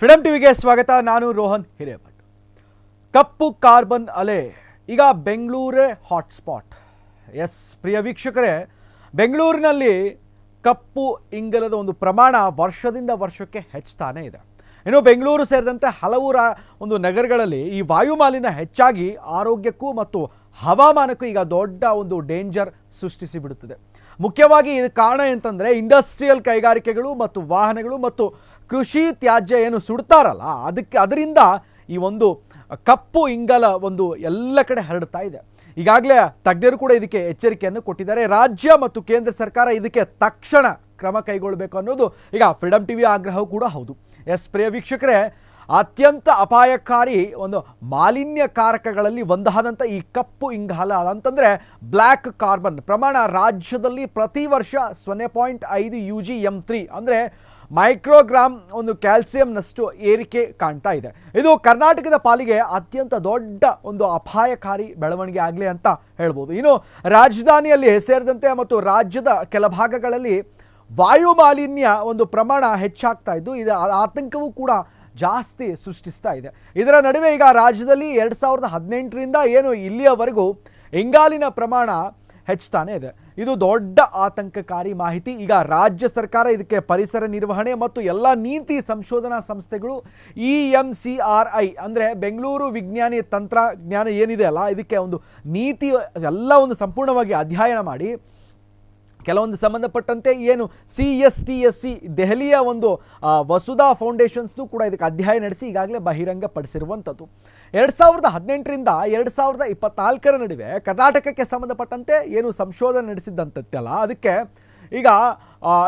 Freedom ಟಿವಿಗೆ ಸ್ವಾಗತ. ನಾನು ರೋಹನ್ ಹಿರೇಭಟ್ ಕಪ್ಪು ಕಾರ್ಬನ್ ಅಲೆ, ಈಗ ಬೆಂಗಳೂರೇ ಹಾಟ್ಸ್ಪಾಟ್ ಎಸ್ ಪ್ರಿಯ ವೀಕ್ಷಕರೇ, ಬೆಂಗಳೂರಿನಲ್ಲಿ ಕಪ್ಪು ಇಂಗಲದ ಒಂದು ಪ್ರಮಾಣ ವರ್ಷದಿಂದ ವರ್ಷಕ್ಕೆ ಹೆಚ್ಚುತ್ತಾನೇ ಇದೆ. ಇನ್ನು ಬೆಂಗಳೂರು ಸೇರಿದಂತೆ ಹಲವು ಒಂದು ನಗರಗಳಲ್ಲಿ ಈ ವಾಯುಮಾಲಿನ್ಯ ಹೆಚ್ಚಾಗಿ ಆರೋಗ್ಯಕ್ಕೂ ಮತ್ತು ಹವಾಮಾನಕ್ಕೂ ಈಗ ದೊಡ್ಡ ಒಂದು ಡೇಂಜರ್ ಸೃಷ್ಟಿಸಿ ಬಿಡುತ್ತದೆ ಮುಖ್ಯವಾಗಿ ಇದು ಕಾರಣ ಅಂತಂದರೆ ಇಂಡಸ್ಟ್ರಿಯಲ್ ಕೈಗಾರಿಕೆಗಳು ಮತ್ತು ವಾಹನಗಳು ಮತ್ತು ಕೃಷಿ ತ್ಯಾಜ್ಯ ಏನು ಸುಡ್ತಾರಲ್ಲ, ಅದಕ್ಕೆ ಅದರಿಂದ ಈ ಒಂದು ಕಪ್ಪು ಇಂಗಲ ಒಂದು ಎಲ್ಲ ಕಡೆ ಹರಡ್ತಾ ಇದೆ. ಈಗಾಗಲೇ ತಜ್ಞರು ಕೂಡ ಇದಕ್ಕೆ ಎಚ್ಚರಿಕೆಯನ್ನು ಕೊಟ್ಟಿದ್ದಾರೆ. ರಾಜ್ಯ ಮತ್ತು ಕೇಂದ್ರ ಸರ್ಕಾರ ಇದಕ್ಕೆ ತಕ್ಷಣ ಕ್ರಮ ಕೈಗೊಳ್ಳಬೇಕು ಅನ್ನೋದು ಈಗ ಫ್ರೀಡಮ್ ಟಿವಿ ಆಗ್ರಹವೂ ಕೂಡ ಹೌದು. ಎಸ್ ಪ್ರಿಯ ವೀಕ್ಷಕರೇ, ಅತ್ಯಂತ ಅಪಾಯಕಾರಿ ಒಂದು ಮಾಲಿನ್ಯಕಾರಕಗಳಲ್ಲಿ ಒಂದಾದಂಥ ಈ ಕಪ್ಪು ಇಂಗಾಲ ಅಂತಂದರೆ ಬ್ಲ್ಯಾಕ್ ಕಾರ್ಬನ್. ಪ್ರಮಾಣ ರಾಜ್ಯದಲ್ಲಿ ಪ್ರತಿ ವರ್ಷ ಸೊನ್ನೆ ಪಾಯಿಂಟ್ ಐದು ಯು ಜಿ ಎಂ ತ್ರೀ ಅಂದರೆ ಮೈಕ್ರೋಗ್ರಾಮ್ ಒಂದು ಕ್ಯಾಲ್ಸಿಯಂನಷ್ಟು ಏರಿಕೆ ಕಾಣ್ತಾ ಇದೆ. ಇದು ಕರ್ನಾಟಕದ ಪಾಲಿಗೆ ಅತ್ಯಂತ ದೊಡ್ಡ ಒಂದು ಅಪಾಯಕಾರಿ ಬೆಳವಣಿಗೆ ಆಗಲಿ ಅಂತ ಹೇಳ್ಬೋದು. ಇನ್ನು ರಾಜಧಾನಿಯಲ್ಲಿ ಸೇರಿದಂತೆ ಮತ್ತು ರಾಜ್ಯದ ಕೆಲ ಭಾಗಗಳಲ್ಲಿ ವಾಯು ಮಾಲಿನ್ಯ ಒಂದು ಪ್ರಮಾಣ ಹೆಚ್ಚಾಗ್ತಾ ಇದ್ದು, ಇದು ಆತಂಕವೂ ಕೂಡ ಜಾಸ್ತಿ ಸೃಷ್ಟಿಸ್ತಾ ಇದೆ. ಇದರ ನಡುವೆ ಈಗ ರಾಜ್ಯದಲ್ಲಿ ಎರಡು ಸಾವಿರದ ಹದಿನೆಂಟರಿಂದ ಏನು ಇಲ್ಲಿಯವರೆಗೂ ಇಂಗಾಲಿನ ಪ್ರಮಾಣ ಹೆಚ್ಚುತ್ತಾನೆ ಇದೆ. ಇದು ದೊಡ್ಡ ಆತಂಕಕಾರಿ ಮಾಹಿತಿ. ಈಗ ರಾಜ್ಯ ಸರ್ಕಾರ ಇದಕ್ಕೆ ಪರಿಸರ ನಿರ್ವಹಣೆ ಮತ್ತು ಎಲ್ಲ ನೀತಿ ಸಂಶೋಧನಾ ಸಂಸ್ಥೆಗಳು E M C R I ಅಂದರೆ ಬೆಂಗಳೂರು ವಿಜ್ಞಾನಿ ತಂತ್ರಜ್ಞಾನ ಏನಿದೆ ಅಲ್ಲ, ಇದಕ್ಕೆ ಒಂದು ನೀತಿ, ಎಲ್ಲ ಒಂದು ಸಂಪೂರ್ಣವಾಗಿ ಅಧ್ಯಯನ ಮಾಡಿ. ಕೆಲವೊಂದು ಸಂಬಂಧಪಟ್ಟಂತೆ ಏನು C S T S C ದೆಹಲಿಯ ಒಂದು ವಸುಧಾ ಫೌಂಡೇಶನ್ಸ್ನು ಕೂಡ ಇದಕ್ಕೆ ಅಧ್ಯಯನ ನಡೆಸಿ ಈಗಾಗಲೇ ಬಹಿರಂಗಪಡಿಸಿರುವಂಥದ್ದು. ಎರಡು ಸಾವಿರದ ಹದಿನೆಂಟರಿಂದ ಎರಡು ಸಾವಿರದ ಇಪ್ಪತ್ನಾಲ್ಕರ ನಡುವೆ ಕರ್ನಾಟಕಕ್ಕೆ ಸಂಬಂಧಪಟ್ಟಂತೆ ಏನು ಸಂಶೋಧನೆ ನಡೆಸಿದ್ದಂಥದ್ದಲ್ಲ ಅದಕ್ಕೆ ಈಗ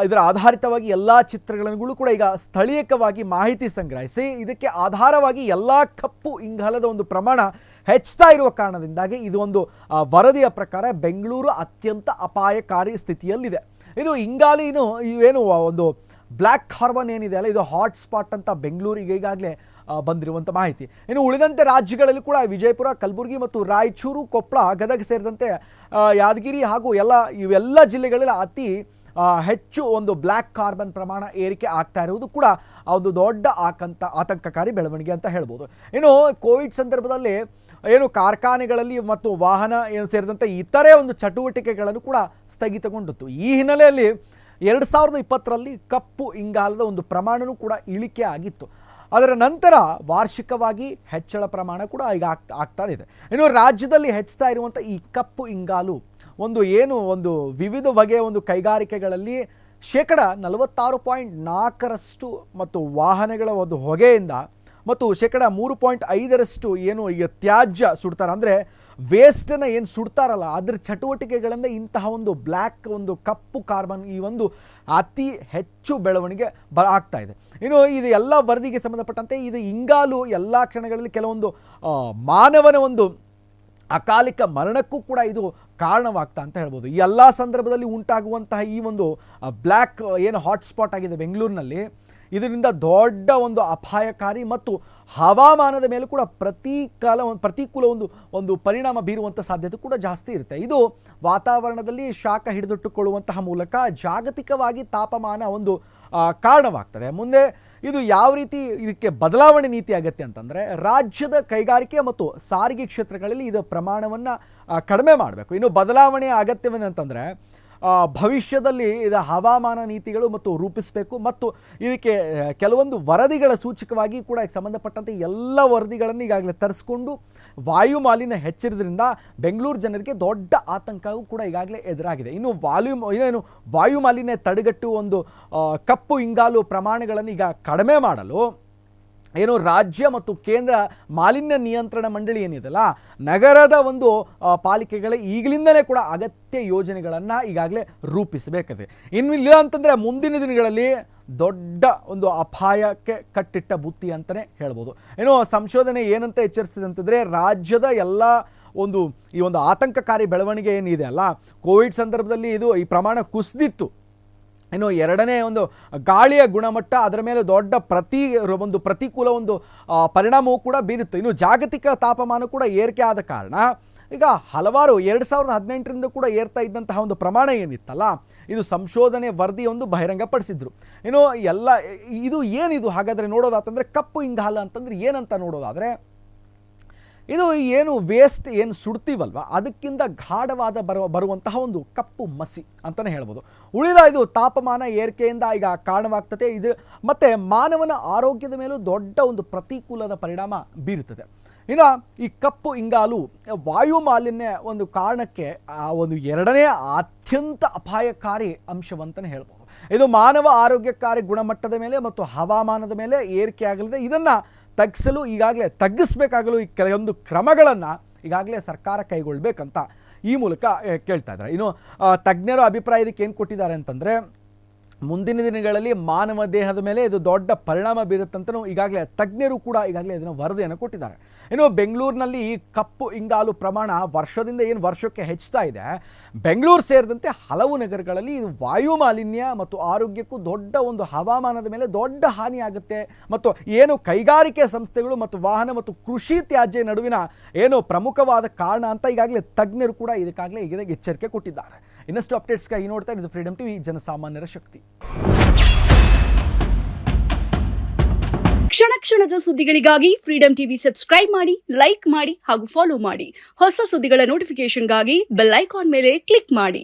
ಇದರ ಆಧಾರಿತವಾಗಿ ಎಲ್ಲ ಚಿತ್ರಗಳನ್ನು ಕೂಡ ಈಗ ಸ್ಥಳೀಯಕವಾಗಿ ಮಾಹಿತಿ ಸಂಗ್ರಹಿಸಿ, ಇದಕ್ಕೆ ಆಧಾರವಾಗಿ ಎಲ್ಲ ಕಪ್ಪು ಇಂಗಾಲದ ಒಂದು ಪ್ರಮಾಣ ಹೆಚ್ಚುತ್ತಾ ಇರುವ ಕಾರಣದಿಂದಾಗಿ ಇದು ಒಂದು ವರದಿಯ ಪ್ರಕಾರ ಬೆಂಗಳೂರು ಅತ್ಯಂತ ಅಪಾಯಕಾರಿ ಸ್ಥಿತಿಯಲ್ಲಿದೆ. ಇದು ಇಂಗಾಲಿನೂ ಇವೇನು ಒಂದು ಬ್ಲ್ಯಾಕ್ ಕಾರ್ಬನ್ ಏನಿದೆ ಅಲ್ಲ, ಇದು ಹಾಟ್ ಸ್ಪಾಟ್ ಅಂತ ಬೆಂಗಳೂರಿಗೆ ಈಗಾಗಲೇ ಬಂದಿರುವಂಥ ಮಾಹಿತಿ. ಇನ್ನು ಉಳಿದಂತೆ ರಾಜ್ಯಗಳಲ್ಲಿ ಕೂಡ ವಿಜಯಪುರ, ಕಲಬುರಗಿ ಮತ್ತು ರಾಯಚೂರು ಕೊಪ್ಪಳ ಗದಗ ಸೇರಿದಂತೆ ಯಾದಗಿರಿ ಹಾಗೂ ಎಲ್ಲ, ಇವೆಲ್ಲ ಜಿಲ್ಲೆಗಳಲ್ಲಿ ಅತಿ ಹೆಚ್ಚು ಒಂದು ಬ್ಲ್ಯಾಕ್ ಕಾರ್ಬನ್ ಪ್ರಮಾಣ ಏರಿಕೆ ಆಗ್ತಾ ಇರುವುದು ಕೂಡ ಒಂದು ದೊಡ್ಡ ಆಕಂತ, ಆತಂಕಕಾರಿ ಬೆಳವಣಿಗೆ ಅಂತ ಹೇಳ್ಬೋದು. ಇನ್ನು ಕೋವಿಡ್ ಸಂದರ್ಭದಲ್ಲಿ ಏನು ಕಾರ್ಖಾನೆಗಳಲ್ಲಿ ಮತ್ತು ವಾಹನ ಏನು ಸೇರಿದಂತೆ ಇತರೆ ಒಂದು ಚಟುವಟಿಕೆಗಳನ್ನು ಕೂಡ ಸ್ಥಗಿತಗೊಂಡಿತ್ತು. ಈ ಹಿನ್ನೆಲೆಯಲ್ಲಿ ಎರಡು ಸಾವಿರದ ಇಪ್ಪತ್ತರಲ್ಲಿ ಕಪ್ಪು ಇಂಗಾಲದ ಒಂದು ಪ್ರಮಾಣವೂ ಕೂಡ ಇಳಿಕೆ ಆಗಿತ್ತು. ಅದರ ನಂತರ ವಾರ್ಷಿಕವಾಗಿ ಹೆಚ್ಚಳ ಪ್ರಮಾಣ ಕೂಡ ಈಗ ಆಗ್ತಾ ಇದೆ. ಇನ್ನು ರಾಜ್ಯದಲ್ಲಿ ಹೆಚ್ಚುತ್ತಾ ಇರುವಂಥ ಈ ಕಪ್ಪು ಇಂಗಾಲು ಒಂದು ಏನು ಒಂದು ವಿವಿಧ ಬಗೆಯ ಒಂದು ಕೈಗಾರಿಕೆಗಳಲ್ಲಿ ಶೇಕಡ ನಲವತ್ತಾರು ಪಾಯಿಂಟ್ ನಾಲ್ಕರಷ್ಟು ಮತ್ತು ವಾಹನಗಳ ಒಂದು ಹೊಗೆಯಿಂದ ಮತ್ತು ಶೇಕಡ ಮೂರು ಪಾಯಿಂಟ್ ಐದರಷ್ಟು ಏನು ಈಗ ತ್ಯಾಜ್ಯ ಸುಡ್ತಾರೆ. ಅಂದರೆ ವೇಸ್ಟನ್ನು ಏನು ಸುಡ್ತಾರಲ್ಲ, ಅದ್ರ ಚಟುವಟಿಕೆಗಳಿಂದ ಇಂತಹ ಒಂದು ಬ್ಲ್ಯಾಕ್ ಒಂದು ಕಪ್ಪು ಕಾರ್ಬನ್ ಈ ಒಂದು ಅತಿ ಹೆಚ್ಚು ಬೆಳವಣಿಗೆ ಬ ಆಗ್ತಾ ಇದೆ. ಇನ್ನು ಇದು ಎಲ್ಲ ವರದಿಗೆ ಸಂಬಂಧಪಟ್ಟಂತೆ ಇದು ಇಂಗಾಲು ಎಲ್ಲ ಕ್ಷಣಗಳಲ್ಲಿ ಕೆಲವೊಂದು ಮಾನವನ ಒಂದು ಅಕಾಲಿಕ ಮರಣಕ್ಕೂ ಕೂಡ ಇದು ಕಾರಣವಾಗ್ತಾ ಅಂತ ಹೇಳ್ಬೋದು. ಈ ಎಲ್ಲ ಸಂದರ್ಭದಲ್ಲಿ ಉಂಟಾಗುವಂತಹ ಈ ಒಂದು ಬ್ಲ್ಯಾಕ್ ಏನು ಹಾಟ್ಸ್ಪಾಟ್ ಆಗಿದೆ ಬೆಂಗಳೂರಿನಲ್ಲಿ ಇದರಿಂದ ದೊಡ್ಡ ಒಂದು ಅಪಾಯಕಾರಿ ಮತ್ತು ಹವಾಮಾನದ ಮೇಲೂ ಕೂಡ ಪ್ರತಿಕಾಲ ಒಂದು ಪ್ರತಿಕೂಲ ಒಂದು ಒಂದು ಪರಿಣಾಮ ಬೀರುವಂಥ ಸಾಧ್ಯತೆ ಕೂಡ ಜಾಸ್ತಿ ಇರುತ್ತೆ. ಇದು ವಾತಾವರಣದಲ್ಲಿ ಶಾಖ ಹಿಡಿದಿಟ್ಟುಕೊಳ್ಳುವಂತಹ ಮೂಲಕ ಜಾಗತಿಕವಾಗಿ ತಾಪಮಾನ ಒಂದು ಕಾರಣವಾಗ್ತದೆ. ಮುಂದೆ ಇದು ಯಾವ ರೀತಿ ಇದಕ್ಕೆ ಬದಲಾವಣೆ ನೀತಿ ಆಗತ್ತೆ ಅಂತಂದರೆ ರಾಜ್ಯದ ಕೈಗಾರಿಕೆ ಮತ್ತು ಸಾರಿಗೆ ಕ್ಷೇತ್ರಗಳಲ್ಲಿ ಇದು ಪ್ರಮಾಣವನ್ನು ಕಡಿಮೆ ಮಾಡಬೇಕು. ಇನ್ನು ಬದಲಾವಣೆ ಅಗತ್ಯವೇನಂತಂದರೆ ಭವಿಷ್ಯದಲ್ಲಿ ಇದು ಹವಾಮಾನ ನೀತಿಗಳು ಮತ್ತು ರೂಪಿಸಬೇಕು ಮತ್ತು ಇದಕ್ಕೆ ಕೆಲವೊಂದು ವರದಿಗಳ ಸೂಚಕವಾಗಿ ಕೂಡ ಸಂಬಂಧಪಟ್ಟಂತೆ ಎಲ್ಲ ವರದಿಗಳನ್ನು ಈಗಾಗಲೇ ತರಿಸ್ಕೊಂಡು ವಾಯು ಮಾಲಿನ್ಯ ಹೆಚ್ಚಿರೋದ್ರಿಂದ ಬೆಂಗಳೂರು ಜನರಿಗೆ ದೊಡ್ಡ ಆತಂಕವೂ ಕೂಡ ಈಗಾಗಲೇ ಎದುರಾಗಿದೆ. ಇನ್ನು ವಾಲ್ಯೂ ಏನೇನು ವಾಯು ಮಾಲಿನ್ಯ ತಡೆಗಟ್ಟುವ ಒಂದು ಕಪ್ಪು ಇಂಗಾಲು ಪ್ರಮಾಣಗಳನ್ನು ಈಗ ಕಡಿಮೆ ಮಾಡಲು ಏನು ರಾಜ್ಯ ಮತ್ತು ಕೇಂದ್ರ ಮಾಲಿನ್ಯ ನಿಯಂತ್ರಣ ಮಂಡಳಿ ಏನಿದೆಲ್ಲ, ನಗರದ ಒಂದು ಪಾಲಿಕೆಗಳ ಈಗಲಿಂದಲೇ ಕೂಡ ಅಗತ್ಯ ಯೋಜನೆಗಳನ್ನು ಈಗಾಗಲೇ ರೂಪಿಸಬೇಕಿದೆ. ಇನ್ನು ಇಲ್ಲ ಅಂತಂದರೆ ಮುಂದಿನ ದಿನಗಳಲ್ಲಿ ದೊಡ್ಡ ಒಂದು ಅಪಾಯಕ್ಕೆ ಕಟ್ಟಿಟ್ಟ ಬುತ್ತಿ ಅಂತಲೇ ಹೇಳ್ಬೋದು. ಏನು ಸಂಶೋಧನೆ ಏನಂತ ಎಚ್ಚರಿಸಿದೆ ಅಂತಂದರೆ ರಾಜ್ಯದ ಎಲ್ಲ ಒಂದು, ಈ ಒಂದು ಆತಂಕಕಾರಿ ಬೆಳವಣಿಗೆ ಏನಿದೆ ಅಲ್ಲ, ಕೋವಿಡ್ ಸಂದರ್ಭದಲ್ಲಿ ಇದು ಈ ಪ್ರಮಾಣ ಕುಸಿದಿತ್ತು. ಇನ್ನು ಎರಡನೇ ಒಂದು ಗಾಳಿಯ ಗುಣಮಟ್ಟ, ಅದರ ಮೇಲೆ ದೊಡ್ಡ ಪ್ರತಿ ಒಂದು ಪ್ರತಿಕೂಲ ಒಂದು ಪರಿಣಾಮವು ಕೂಡ ಬೀರುತ್ತೆ. ಇನ್ನು ಜಾಗತಿಕ ತಾಪಮಾನ ಕೂಡ ಏರಿಕೆ ಆದ ಕಾರಣ, ಈಗ ಹಲವಾರು ಎರಡು ಸಾವಿರದ ಹದಿನೆಂಟರಿಂದ ಕೂಡ ಏರ್ತಾ ಇದ್ದಂತಹ ಒಂದು ಪ್ರಮಾಣ ಏನಿತ್ತಲ್ಲ, ಇದು ಸಂಶೋಧನೆ ವರದಿ ಒಂದು ಬಹಿರಂಗಪಡಿಸಿದ್ರು. ಇನ್ನು ಎಲ್ಲ, ಇದು ಏನಿದು? ಹಾಗಾದರೆ ನೋಡೋದಾತಂದರೆ ಕಪ್ಪು ಇಂಗಾಲ ಅಂತಂದರೆ ಏನಂತ ನೋಡೋದಾದರೆ ಇದು ಏನು ವೇಸ್ಟ್ ಏನು ಸುಡ್ತೀವಲ್ವ? ಅದಕ್ಕಿಂತ ಗಾಢವಾದ ಬರುವ, ಬರುವಂತಹ ಒಂದು ಕಪ್ಪು ಮಸಿ ಅಂತಲೇ ಹೇಳ್ಬೋದು. ಉಳಿದ ಇದು ತಾಪಮಾನ ಏರಿಕೆಯಿಂದ ಈಗ ಕಾರಣವಾಗ್ತದೆ. ಇದು ಮತ್ತು ಮಾನವನ ಆರೋಗ್ಯದ ಮೇಲೂ ದೊಡ್ಡ ಒಂದು ಪ್ರತಿಕೂಲದ ಪರಿಣಾಮ ಬೀರುತ್ತದೆ. ಇನ್ನು ಈ ಕಪ್ಪು ಇಂಗಾಲು ವಾಯು ಮಾಲಿನ್ಯ ಒಂದು ಕಾರಣಕ್ಕೆ ಆ ಒಂದು ಎರಡನೇ ಅತ್ಯಂತ ಅಪಾಯಕಾರಿ ಅಂಶವಂತಲೇ ಹೇಳ್ಬೋದು. ಇದು ಮಾನವ ಆರೋಗ್ಯಕಾರಿ ಗುಣಮಟ್ಟದ ಮೇಲೆ ಮತ್ತು ಹವಾಮಾನದ ಮೇಲೆ ಏರಿಕೆ ಆಗಲಿದೆ. ಇದನ್ನು ತಗ್ಗಿಸಲು ಈಗಾಗಲೇ ತಗ್ಗಿಸ್ಬೇಕಾಗಲು ಈ ಕೆಲವೊಂದು ಕ್ರಮಗಳನ್ನು ಈಗಾಗಲೇ ಸರ್ಕಾರ ಕೈಗೊಳ್ಬೇಕಂತ ಈ ಮೂಲಕ ಕೇಳ್ತಾ ಇದ್ದಾರೆ. ಇನ್ನು ತಜ್ಞರ ಅಭಿಪ್ರಾಯ ಇದಕ್ಕೆ ಏನು ಕೊಟ್ಟಿದ್ದಾರೆ ಅಂತಂದರೆ ಮುಂದಿನ ದಿನಗಳಲ್ಲಿ ಮಾನವ ದೇಹದ ಮೇಲೆ ಇದು ದೊಡ್ಡ ಪರಿಣಾಮ ಬೀರುತ್ತಂತನೂ ಈಗಾಗಲೇ ತಜ್ಞರು ಕೂಡ ಈಗಾಗಲೇ ಇದನ್ನು ವರದಿಯನ್ನು ಕೊಟ್ಟಿದ್ದಾರೆ. ಇನ್ನು ಬೆಂಗಳೂರಿನಲ್ಲಿ ಈ ಕಪ್ಪು ಇಂಗಾಲು ಪ್ರಮಾಣ ವರ್ಷದಿಂದ ಏನು ವರ್ಷಕ್ಕೆ ಹೆಚ್ಚುತ್ತಾ ಇದೆ, ಬೆಂಗಳೂರು ಸೇರಿದಂತೆ ಹಲವು ನಗರಗಳಲ್ಲಿ ಇದು ವಾಯು ಮಾಲಿನ್ಯ ಮತ್ತು ಆರೋಗ್ಯಕ್ಕೂ ದೊಡ್ಡ ಒಂದು ಹವಾಮಾನದ ಮೇಲೆ ದೊಡ್ಡ ಹಾನಿಯಾಗುತ್ತೆ ಮತ್ತು ಏನು ಕೈಗಾರಿಕೆ ಸಂಸ್ಥೆಗಳು ಮತ್ತು ವಾಹನ ಮತ್ತು ಕೃಷಿ ತ್ಯಾಜ್ಯ ನಡುವಿನ ಏನು ಪ್ರಮುಖವಾದ ಕಾರಣ ಅಂತ ಈಗಾಗಲೇ ತಜ್ಞರು ಕೂಡ ಇದಕ್ಕಾಗಲೇ ಎಚ್ಚರಿಕೆ ಕೊಟ್ಟಿದ್ದಾರೆ. ಇನ್ನಷ್ಟು ಅಪ್ಡೇಟ್ಸ್ಗಾಗಿ ನೋಡ್ತಾ ಇದು ಫ್ರೀಡಮ್ ಟಿವಿ ಜನಸಾಮಾನ್ಯರ ಶಕ್ತಿ. ಕ್ಷಣ ಕ್ಷಣದ ಸುದ್ದಿಗಳಿಗಾಗಿ ಫ್ರೀಡಂ ಟಿವಿ ಸಬ್ಸ್ಕ್ರೈಬ್ ಮಾಡಿ ಲೈಕ್ ಮಾಡಿ ಹಾಗೂ ಫಾಲೋ ಮಾಡಿ. ಹೊಸ ಸುದ್ದಿಗಳ ನೋಟಿಫಿಕೇಶನ್ಗಾಗಿ ಬೆಲ್ ಐಕಾನ್ ಮೇಲೆ ಕ್ಲಿಕ್ ಮಾಡಿ.